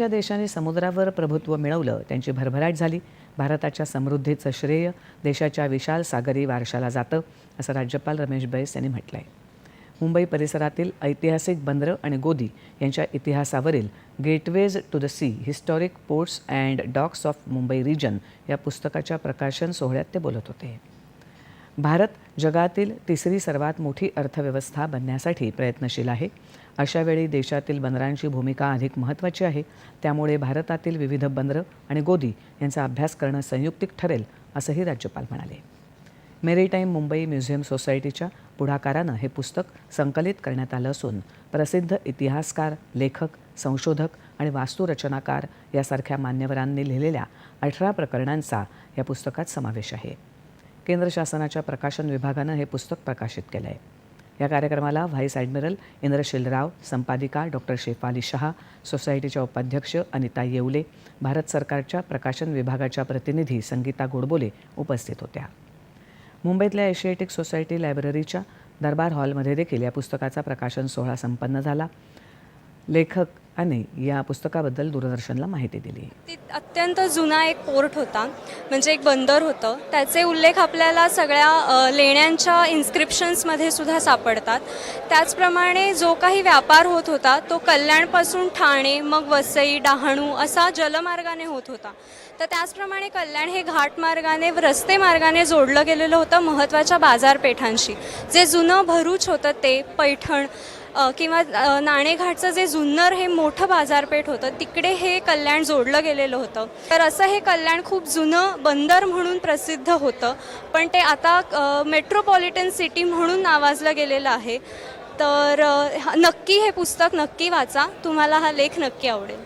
या देशाने समुद्रावर प्रभुत्व मिळवलं त्यांची भरभराट झाली. भारताच्या समृद्धीचं श्रेय देशाच्या विशाल सागरी वारशाला जातं असं राज्यपाल रमेश बैस यांनी म्हटलं आहे मुंबई परिसरातील ऐतिहासिक बंदरं आणि गोदी यांच्या इतिहासावरील gateways to the sea historic ports and docks of Mumbai region या पुस्तकाच्या प्रकाशन सोहळ्यात ते बोलत होते. भारत जगातील तिसरी सर्वात मोठी अर्थव्यवस्था बनण्यासाठी प्रयत्नशील आहे. अशावेळी देशातील बंदरांची भूमिका अधिक महत्त्वाची आहे. त्यामुळे भारतातील विविध बंदरं आणि गोदी यांचा अभ्यास करणं संयुक्तिक ठरेल असंही राज्यपाल म्हणाले. मेरीटाईम मुंबई म्युझियम सोसायटीच्या पुढाकारानं हे पुस्तक संकलित करण्यात आलं असून प्रसिद्ध इतिहासकार लेखक संशोधक आणि वास्तुरचनाकार यासारख्या मान्यवरांनी लिहिलेल्या अठरा प्रकरणांचा या पुस्तकात समावेश आहे. केंद्र शासनाच्या प्रकाशन विभागानं हे पुस्तक प्रकाशित केलं आहे या कार्यक्रमाला व्हाईस ॲडमिरल इंद्रशील राव संपादिका डॉक्टर शेफाली शहा सोसायटीच्या उपाध्यक्ष अनिता येवले भारत सरकारच्या प्रकाशन विभागाच्या प्रतिनिधी संगीता गोडबोले उपस्थित होत्या. मुंबईतल्या एशियाटिक सोसायटी लायब्ररीच्या दरबार हॉलमध्ये देखील या पुस्तकाचा प्रकाशन सोहळा संपन्न झाला. लेखक आणि या पुस्तकाबद्दल दूरदर्शनला माहिती दिली. ती अत्यंत जुना एक पोर्ट होता म्हणजे एक बंदर होतं. त्याचे उल्लेख आपल्याला सगळ्या लेण्यांच्या इन्स्क्रिप्शन्समध्ये सुद्धा सापडतात. त्याचप्रमाणे जो काही व्यापार होत होता तो कल्याणपासून ठाणे मग वसई डहाणू असा जलमार्गाने होत होता. तर त्याचप्रमाणे कल्याण हे घाटमार्गाने रस्ते मार्गाने जोडलं गेलेलं होतं महत्त्वाच्या बाजारपेठांशी. जे जुनं भरूच होतं ते पैठण किंवा नाणेघाटचं जे जुन्नर हे मोठं बाजारपेठ होतं तिकडे हे कल्याण जोडलं गेलेलं होतं. तर असं हे कल्याण खूप जुनं बंदर म्हणून प्रसिद्ध होतं पण ते आता मेट्रोपॉलिटन सिटी म्हणून नावाजलं गेलेलं आहे. तर नक्की हे पुस्तक नक्की वाचा. तुम्हाला हा लेख नक्की आवडेल.